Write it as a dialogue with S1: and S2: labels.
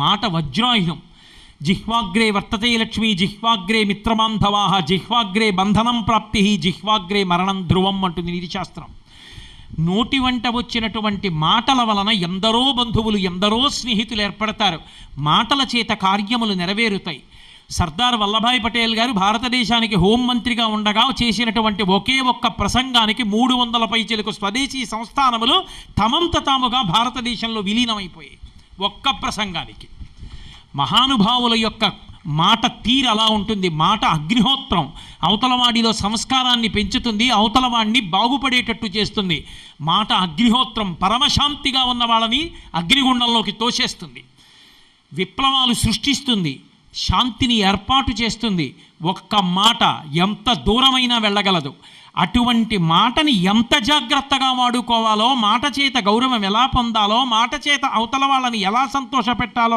S1: మాట వజ్రాయుధం. జిహ్వాగ్రే వర్తతే లక్ష్మి జిహ్వాగ్రే మిత్రబాంధవా జిహ్వాగ్రే బంధనం ప్రాప్తి జిహ్వాగ్రే మరణం ధ్రువం అంటుంది నీతిశాస్త్రం నోటి వంట వచ్చినటువంటి మాటల వలన ఎందరో బంధువులు ఎందరో స్నేహితులు ఏర్పడతారు. మాటల చేత కార్యములు నెరవేరుతాయి. సర్దార్ వల్లభాయ్ పటేల్ గారు భారతదేశానికి హోంమంత్రిగా ఉండగా చేసినటువంటి ఒకే ఒక్క ప్రసంగానికి మూడు వందల పైచలకు స్వదేశీ సంస్థానములు తమంత తాముగా భారతదేశంలో విలీనమైపోయాయి. ఒక్క ప్రసంగానికి. మహానుభావుల యొక్క మాట తీరు అలా ఉంటుంది. మాట అగ్నిహోత్రం. అవతలవాడిలో సంస్కారాన్ని పెంచుతుంది. అవతలవాడిని బాగుపడేటట్టు చేస్తుంది. మాట అగ్నిహోత్రం పరమశాంతిగా ఉన్న వాళ్ళని అగ్నిగుండంలోకి తోసేస్తుంది. విప్లవాలు సృష్టిస్తుంది. శాంతిని ఏర్పాటు చేస్తుంది. ఒక్క మాట ఎంత దూరమైనా వెళ్ళగలదు. అటువంటి మాటని ఎంత జాగ్రత్తగా వాడుకోవాలో మాట చేత గౌరవం ఎలా పొందాలో మాట చేత అవతల వాళ్ళని ఎలా సంతోషపెట్టాలో